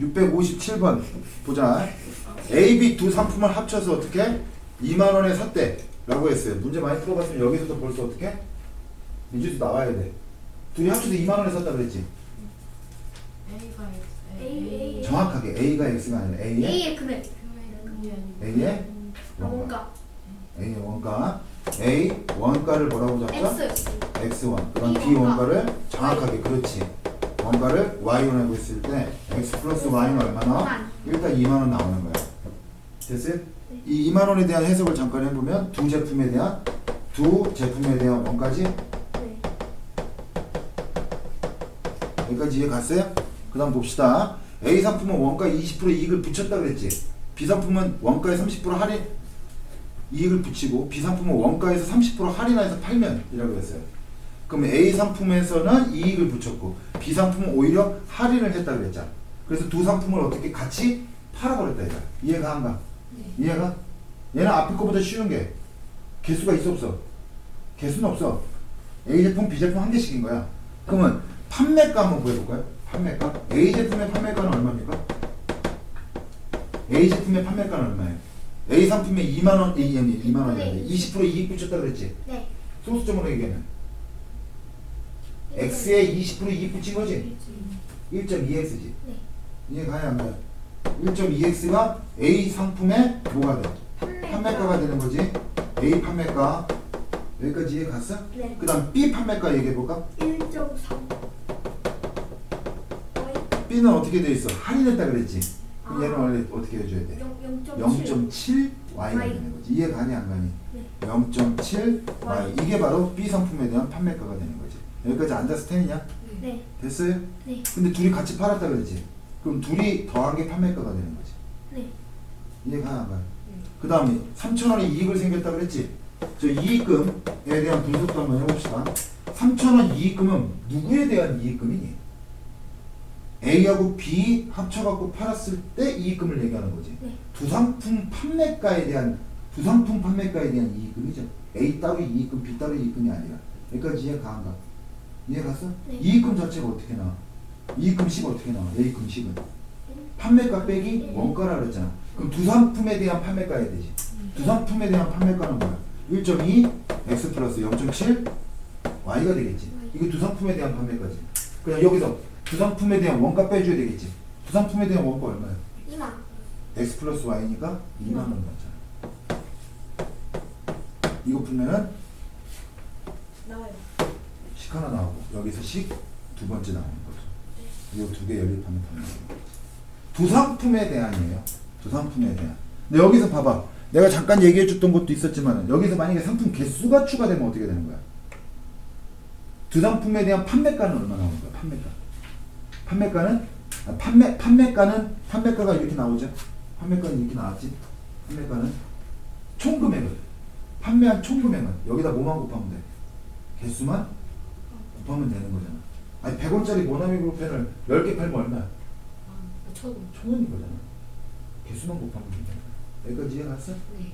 657번 보자. A, B 두 상품을 합쳐서 어떻게 2만 원에 샀대 라고 했어요. 문제 많이 풀어봤으면 여기서도 벌써 어떻게 이제도 나와야 돼. 둘이 합쳐서 2만 원에 샀다 그랬지. A가 X A. 정확하게 A가 X가 아니라 A의 A의 금액. A의 원가. A의 원가. A 원가를 뭐라고 잡죠? X. X1. 그럼 B B 원가. 원가를 정확하게 그렇지. 원가를 Y1하고 있을 때 X 플러스 Y는 얼마나? 만. 일단 2만 원 나오는 거야. 됐어요? 이 2만 원에 대한 해석을 잠깐 해보면 두 제품에 대한 두 제품에 대한 원가지 네. 여기까지 이해 갔어요? 그 다음 봅시다. A 상품은 원가 20% 이익을 붙였다 그랬지. B 상품은 원가에 30% 할인 이익을 붙이고 B 상품은 원가에서 30% 할인해서 팔면 이라고 했어요. 그럼 A 상품에서는 이익을 붙였고 B 상품은 오히려 할인을 했다 그랬잖아. 그래서 두 상품을 어떻게 같이 팔아버렸다 이거야. 이해가 안 가? 네. 이해가? 얘는 앞에 거보다 쉬운 게 개수가 있어 없어? 개수는 없어. A 제품, B 제품 한 개씩인 거야. 그러면 판매가 한번 구해볼까요? 판매가? A 제품의 판매가는 얼마입니까? A 제품의 판매가는 얼마예요? A 상품에 2만 원, A 아니 2만 원이야. 20% 이익 붙였다 그랬지. 네. 소수점으로 얘기하면 X에 20% 이익 붙인 거지. 1.2x지. 네. 이해 가야 안 가요? 1.2x가 A 상품의 뭐가 돼? 판매가. 판매가가 되는 거지. A 판매가 여기까지 이해 갔어? 네. 그 다음 B 판매가 얘기해 볼까? 1.3. B는 어떻게 돼 있어? 할인했다 그랬지. 그럼 아. 얘는 원래 어떻게 해줘야 돼? 0.7. 0.7 Y가. 되는 거지. 이해 가니 안 가니? 네. 0.7 Y. 이게 바로 B 상품에 대한 판매가가 되는 거지. 여기까지 안다스탠이냐? 네. 됐어요? 네. 근데 둘이 같이 팔았다 그랬지. 그럼 둘이 더한 게 판매가가 되는 거지. 네. 이해가 안 가요? 그 다음에 3천 원의 이익을 생겼다 그랬지? 저 이익금에 대한 분석도 한번 해봅시다. 3천 원 이익금은 누구에 대한 이익금이니? A하고 B 합쳐갖고 팔았을 때 이익금을 얘기하는 거지. 네. 두 상품 판매가에 대한 두 상품 판매가에 대한 이익금이죠. A 따로 이익금, B 따로 이익금이 아니라. 여기까지 이해가 안 가? 이해 갔어? 네. 이익금 자체가 어떻게 나와? 이익금 10 어떻게 나와? A금 10은? 판매가 빼기 원가라 그랬잖아. 그럼 두 상품에 대한 판매가야 되지. 두 상품에 대한 판매가는 뭐야? 1.2 x 플러스 0.7 y가 되겠지. 이게 두 상품에 대한 판매가지. 그냥 여기서 두 상품에 대한 원가 빼줘야 되겠지. 두 상품에 대한 원가 얼마야? 2만. x 플러스 y니까 2만 원 맞잖아. 이거 풀면은 나와요. 식 하나 나오고 여기서 식 두 번째 나오는 거죠. 이거 두개 연립하면 답니다. 두 상품에 대한이에요. 두 상품에 대한. 근데 여기서 봐봐. 내가 잠깐 얘기해 줬던 것도 있었지만 여기서 만약에 상품 개수가 추가되면 어떻게 되는 거야? 두 상품에 대한 판매가는 얼마 나오는 거야? 판매가. 판매가는 아, 판매 판매가는 판매가가 이렇게 나오죠. 판매가는 이렇게 나왔지. 판매가는 총 금액을 판매한 총 금액은 여기다 뭐만 곱하면 돼? 개수만 곱하면 되는 거잖아. 아니 100원짜리 모나미 볼펜을 10개 팔면 얼마야? 아, 천 원. 천 원인 거잖아. 개수만 곱하면 된다. 여기까지 이해 갔어? 네.